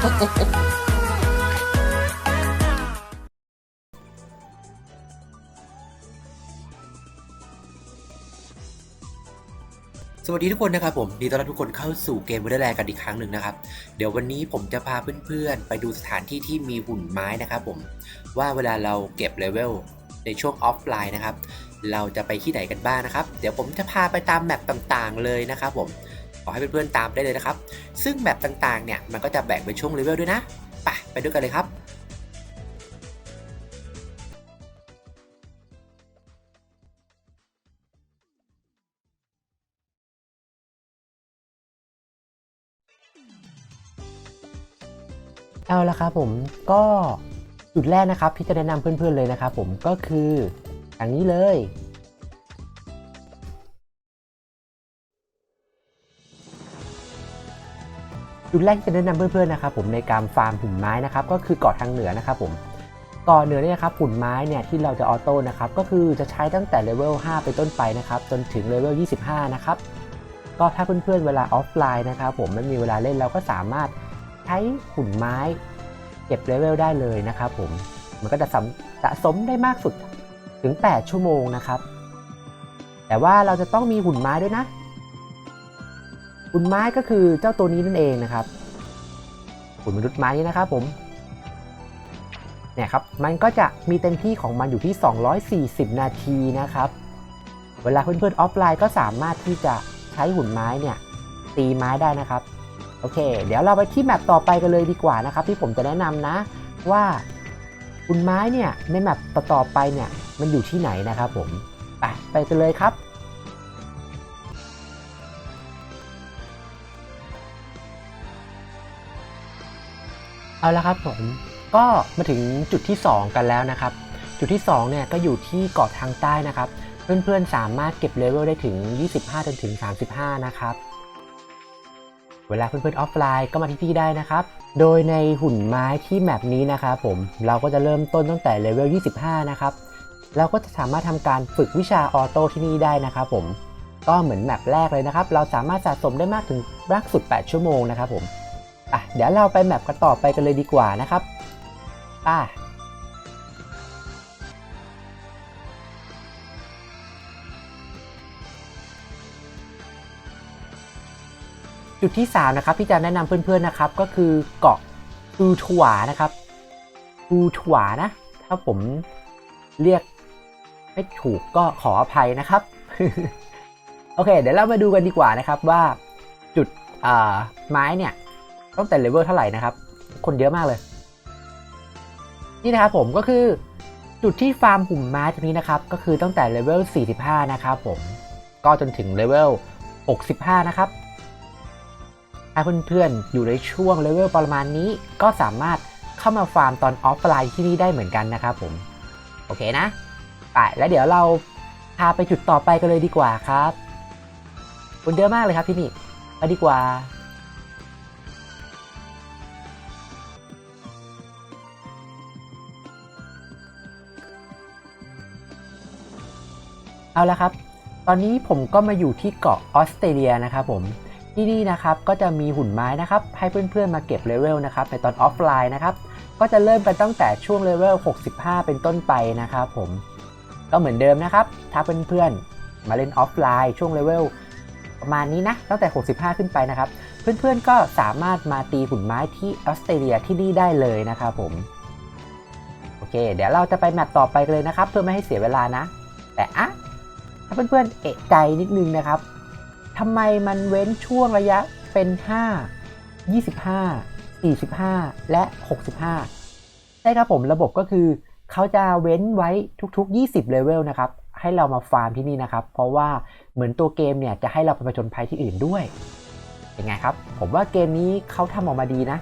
สวัสดีทุกคนนะครับผมดีต้อนรับทุกคนเข้าสู่เกมวอร์เดอร์แลนด์กันอีกครั้งหนึ่งนะครับ เดี๋ยววันนี้ผมจะพาเพื่อนๆ ไปดูสถานที่ที่มีหุ่นไม้นะครับผมว่าเวลาเราเก็บเลเวลในช่วงออฟไลน์นะครับ เราจะไปที่ไหนกันบ้างนะครับ เดี๋ยวผมจะพาไปตามแมปต่างๆเลยนะครับผม อให้เพื่อนๆตามได้เลยนะครับ ซึ่งแมปต่างๆเนี่ยมันก็จะแบ่งเป็นช่วงเลเวลด้วยนะไปไปด้วยกันเลยครับเอาละครับผมก็จุดแรกนะครับที่จะแนะนำเพื่อนๆเลยนะครับผมก็คืออย่างนี้เลย จุดแรกที่จะแนะนำเพื่อนๆนะครับผมในการฟาร์มหุ่นไม้นะครับก็คือเกาะทางเหนือนะครับผมเกาะเหนือเนี่ยนะครับหุ่นไม้เนี่ยที่เราจะออโต้นะครับก็คือจะใช้ตั้งแต่เลเวล5ไปต้นไปนะครับจนถึงเลเวล25 นะครับก็ถ้าเพื่อนๆเวลาออฟไลน์นะครับผมไม่มีเวลาเล่นเราก็สามารถใช้หุ่นไม้เก็บเลเวลได้เลยนะครับผมมันก็จะสะสะสมได้มากสุดถึง 8 ชั่วโมงนะครับ แต่ว่าเราจะต้องมีหุ่นไม้ด้วยนะ หุ่นไม้ก็คือเจ้าตัวนี้นั่นเองนะครับหุ่นมนุษย์ไม้นี้นะครับผมเนี่ยครับมันก็จะมีเต็มที่ของมันอยู่ที่ 240 นาทีนะครับ เวลาเพื่อนๆออฟไลน์ก็สามารถที่จะใช้หุ่นไม้เนี่ยตีไม้ได้นะครับโอเค เดี๋ยวเราไปที่แมปต่อไปกันเลยดีกว่านะครับ ที่ผมจะแนะนำนะว่าคุณไม้เนี่ยในแมปต่อๆไปเนี่ยมันอยู่ที่ไหนนะครับผมไปไปกันเลยครับ เอาละครับผมก็มาถึงจุดที่ 2 กันแล้วนะครับ จุดที่2เนี่ยก็อยู่ที่เกาะทางใต้นะครับ เพื่อนๆสามารถเก็บเลเวลได้ถึง 25จนถึง 35 นะครับ เวลาเพื่อนๆออฟไลน์ก็มาที่พี่ได้นะครับ โดยในหุ่นไม้ที่แมปนี้นะครับผมเราก็จะเริ่มต้นตั้งแต่เลเวล 25 นะครับ เราก็จะสามารถทำการฝึกวิชาออโต้ที่นี่ได้นะครับผมก็เหมือนแมปแรกเลยนะครับ เราสามารถสะสมได้มากถึงมากสุด 8 ชั่วโมงนะครับผม อะเดี๋ยวเราไปแมปกันต่อไปกันเลยดีกว่านะครับป้าจุดที่ 3 นะครับที่จะแนะนำเพื่อนๆนะครับ ก็คือเกาะตูถวานะครับตูถวานะ ถ้าผมเรียกไม่ถูกก็ขออภัยนะครับ โอเค เดี๋ยวเรามาดูกันดีกว่านะครับว่าจุดไม้เนี่ย ต้องแต่เลเวลเท่าไหร่นะครับ คนเยอะมากเลย นี่นะครับผมก็คือจุดที่ฟาร์มหุ่มม้ตรงนี้นะครับ ก็คือตั้งแต่เลเวล 45 นะครับผม ก็จนถึงเลเวล 65 นะครับ ถ้าเพื่อนๆ อยู่ในช่วงเลเวลประมาณนี้ก็สามารถเข้ามาฟาร์มตอนออฟไลน์ที่นี่ได้เหมือนกันนะครับผม โอเคนะ ไปแล้วเดี๋ยวเราพาไปจุดต่อไปกันเลยดีกว่าครับคนเยอะมากเลยครับที่นี่ ไปดีกว่า เอาละครับ ตอนนี้ผมก็มาอยู่ที่เกาะออสเตรเลียนะครับผม ที่นี่นะครับก็จะมีหุ่นไม้นะครับ ให้เพื่อนๆมาเก็บเลเวลนะครับในตอนออฟไลน์นะครับ ก็จะเริ่มกันตั้งแต่ช่วงเลเวล 65 เป็นต้นไปนะครับผม ก็เหมือนเดิมนะครับ ถ้าเพื่อนๆมาเล่นออฟไลน์ช่วงเลเวลประมาณนี้นะ ตั้งแต่ 65 ขึ้นไปนะครับ เพื่อนๆก็สามารถมาตีหุ่นไม้ที่ออสเตรเลียที่นี่ได้เลยนะครับผม โอเค เดี๋ยวเราจะไปแมตช์ต่อไปกันเลยนะครับ เพื่อไม่ให้เสียเวลานะ แต่อะ ถ้าเพื่อนๆเอะใจนิดนึงนะครับทำไมมันเว้นช่วงระยะเป็น 5 25 45 และ 65 ใช่ครับผมระบบก็คือเขาจะเว้นไว้ทุกๆ 20เลเวลนะครับ ให้เรามาฟาร์มที่นี่นะครับ เพราะว่าเหมือนตัวเกมเนี่ย จะให้เราไปผจญภัยที่อื่นด้วย เป็นไงครับ ผมว่าเกมนี้เขาทำออกมาดีนะ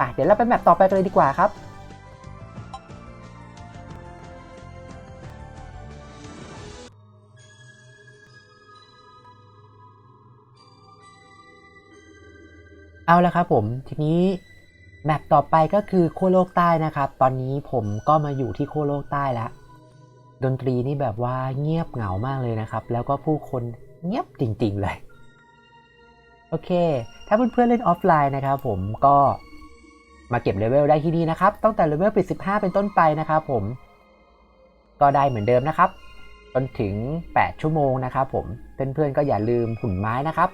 อะเดี๋ยวเราไปแมปต่อไปกันเลยดีกว่าครับ เอาละครับผมทีนี้แมปต่อไปก็คือขั้วโลกใต้นะครับ ตอนนี้ผมก็มาอยู่ที่ขั้วโลกใต้แล้ว ดนตรีนี่แบบว่าเงียบเหงามากเลยนะครับ แล้วก็ผู้คนเงียบจริง ๆ เลย โอเค ถ้าเพื่อนๆเล่นออฟไลน์นะครับผมก็มาเก็บเลเวลได้ที่นี่นะครับ ตั้งแต่เลเวลปิด 15 เป็นต้นไปนะครับผม ก็ได้เหมือนเดิมนะครับ จนถึง 8 ชั่วโมงนะครับผม เพื่อนๆก็อย่าลืมหุ่นไม้นะครับ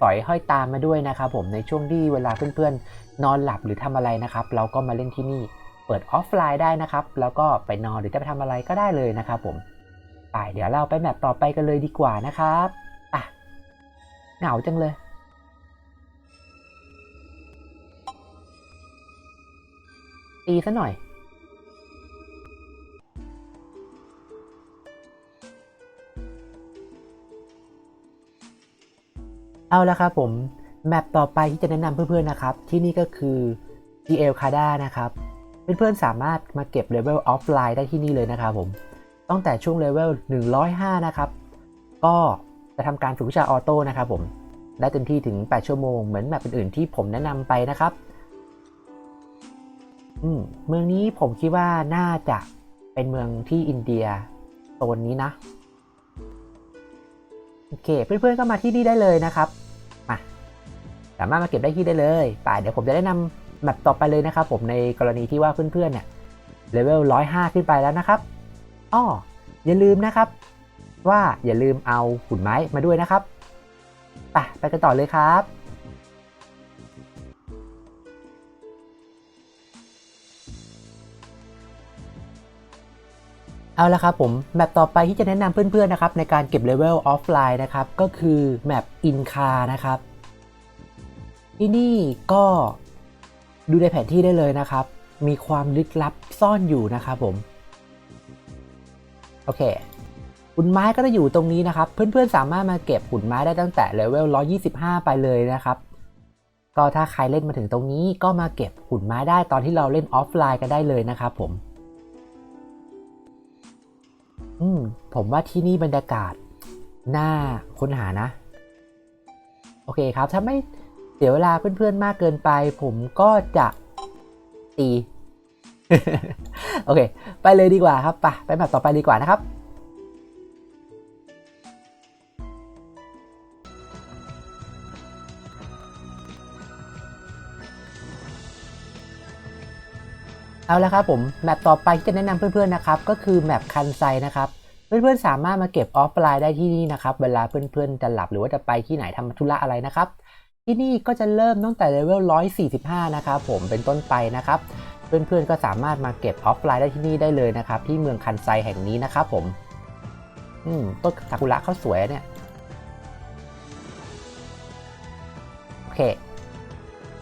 สอยห้อยตามมาด้วยนะครับผมในช่วงที่เวลาเพื่อนๆ นอนหลับหรือทำอะไรนะครับ เราก็มาเล่นที่นี่เปิดออฟไลน์ได้นะครับ แล้วก็ไปนอนหรือจะไปทำอะไรก็ได้เลยนะครับผมไปเดี๋ยวเราไปแมปต่อไปกันเลยดีกว่านะครับอะเหงาจังเลยตีซะหน่อย เอาละครับผมแมปต่อไปที่จะแนะนำเพื่อนๆนะครับ ที่นี่ก็คือ GL c a d a นะครับ เพื่อนๆสามารถมาเก็บเลเวลออฟไลน์ได้ที่นี่เลยนะครับผมตั้งแต่ช่วงเลเวล105 นะครับ ก็จะทำการฝึกวิชาออโต้นะครับผมได้เต็มที่ถึง 8 ชั่วโมงเหมือนแมปอื่นๆที่ผมแนะนำไปนะครับอืมเมืองนี้ผมคิดว่าน่าจะเป็นเมืองที่อินเดียโซนนี้นะ โอเค เพื่อนๆก็มาที่นี่ได้เลยนะครับมาสามารถมาเก็บได้ที่ได้เลยไปเดี๋ยวผมจะได้นำแมปต่อไปเลยนะครับ ผมในกรณีที่ว่าเพื่อนๆเนี่ยเลเวลร้อยห้าขึ้นไปแล้วนะครับอ้ออย่าลืมนะครับ ว่าอย่าลืมเอาหุ่นไม้มาด้วยนะครับไปไปกันต่อเลยครับ เอาละครับผม แมปต่อไปที่จะแนะนำเพื่อนๆนะครับในการเก็บเลเวลออฟไลน์นะครับก็คือแมปอินคานะครับที่นี่ก็ดูในแผนที่ได้เลยนะครับ มีความลึกลับซ่อนอยู่นะครับผม โอเคหุ่นไม้ก็จะอยู่ตรงนี้นะครับ เพื่อนๆสามารถมาเก็บหุ่นไม้ได้ตั้งแต่เลเวล 125 ไปเลยนะครับ ก็ถ้าใครเล่นมาถึงตรงนี้ก็มาเก็บหุ่นไม้ได้ตอนที่เราเล่นออฟไลน์กันได้เลยนะครับผม อืม ผมว่าที่นี่บรรยากาศน่าค้นหานะ โอเคครับ ถ้าไม่เสียเวลาเพื่อนๆมากเกินไป ผมก็จะตี โอเค ไปเลยดีกว่าครับ ไปไปแบบต่อไปดีกว่านะครับ เอาละครับผมแมปต่อไปที่จะแนะนำเพื่อนๆนะครับก็คือแมปคันไซนะครับเพื่อนๆสามารถมาเก็บออฟไลน์ได้ที่นี่นะครับเวลาเพื่อนๆจะหลับหรือว่าจะไปที่ไหนทำธุระอะไรนะครับที่นี่ก็จะเริ่มตั้งแต่เลเวล 145 นะครับผมเป็นต้นไปนะครับ เพื่อนๆก็สามารถมาเก็บออฟไลน์ได้ที่นี่ได้เลยนะครับ ที่เมืองคันไซแห่งนี้นะครับผมอืมต้นซากุระเขาสวยเนี่ยโอเค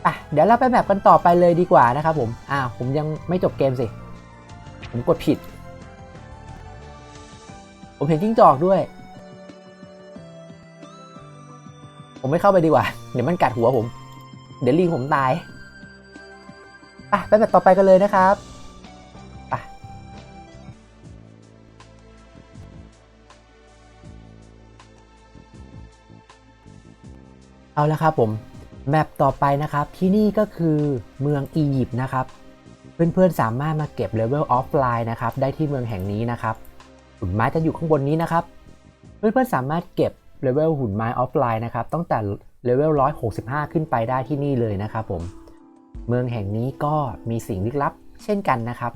อะเดี๋ยวเราไปแบบกันต่อไปเลยดีกว่านะครับผมอ้าวผมยังไม่จบเกมสิ ผมกดผิด ผมเห็นจิ้งจอกด้วย ผมไม่เข้าไปดีกว่า เดี๋ยวมันกัดหัวผม เดี๋ยวลิงผมตายอะไปแบบต่อไปกันเลยนะครับไปเอาละครับผม แมปต่อไปนะครับที่นี่ก็คือเมืองอียิปต์นะครับ เพื่อนๆสามารถมาเก็บเลเวลออฟไลน์นะครับได้ที่เมืองแห่งนี้นะครับหุ่นไม้จะอยู่ข้างบนนี้นะครับ เพื่อนๆสามารถเก็บเลเวลหุ่นไม้ออฟไลน์นะครับตั้งแต่เลเวล165 ขึ้นไปได้ที่นี่เลยนะครับผมเมืองแห่งนี้ก็มีสิ่งลึกลับเช่นกันนะครับ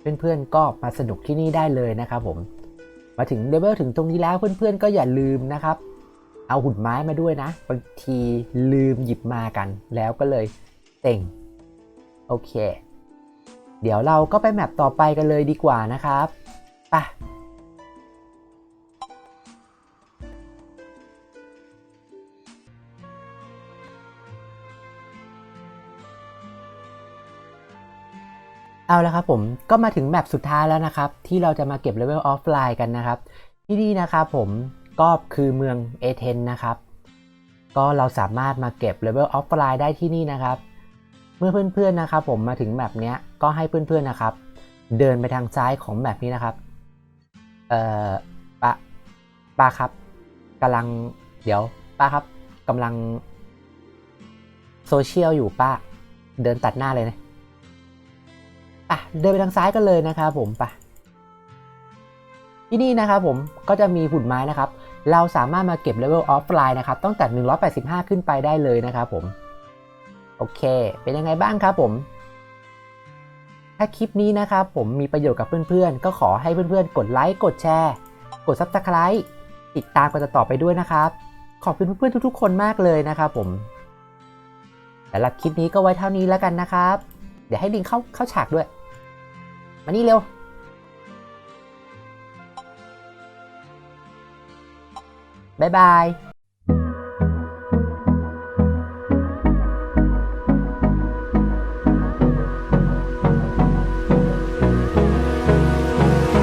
เพื่อนๆก็มาสนุกที่นี่ได้เลยนะครับผม มาถึงเลเวลถึงตรงนี้แล้วเพื่อนๆก็อย่าลืมนะครับ เอาหุ่นไม้มาด้วยนะ บางทีลืมหยิบมากัน แล้วก็เลยเต็งโอเค เดี๋ยวเราก็ไปแมปต่อไปกันเลยดีกว่านะครับปะเอาละครับผมก็มาถึงแมปสุดท้ายแล้วนะครับ ที่เราจะมาเก็บเลเวลออฟไลน์กันนะครับ ที่นี่นะครับผม ก็คือเมืองเอเธนนะครับ ก็เราสามารถมาเก็บเลเวลออฟไลน์ได้ที่นี่นะครับ เมื่อเพื่อนๆนะครับ ผมมาถึงแมปเนี้ยก็ให้เพื่อนๆนะครับ เดินไปทางซ้ายของแมปนี้นะครับ เอ่อป้าป้าครับกำลังเดี๋ยวป้าครับกำลังโซเชียลอยู่ป้าเดินตัดหน้าเลยนะอะเดินไปทางซ้ายกันเลยนะครับผมไปที่นี่นะครับผมก็จะมีหุ่นไม้นะครับ เราสามารถมาเก็บเลเวลออฟไลน์นะครับตั้งแต่ 185 ขึ้นไปได้เลยนะครับผม โอเค เป็นยังไงบ้างครับผม ถ้าคลิปนี้นะครับผมมีประโยชน์กับเพื่อนๆ ก็ขอให้เพื่อนๆ กดไลค์ กดแชร์ กด Subscribe ติดตามกันต่อไปด้วยนะครับ ขอบคุณเพื่อนๆ ทุกๆ คนมากเลยนะครับผมสำหรับคลิปนี้ก็ไว้เท่านี้แล้วกันนะครับ เดี๋ยวให้ลิงเข้าเข้าฉากด้วย มานี่เร็ว บ๊ายบาย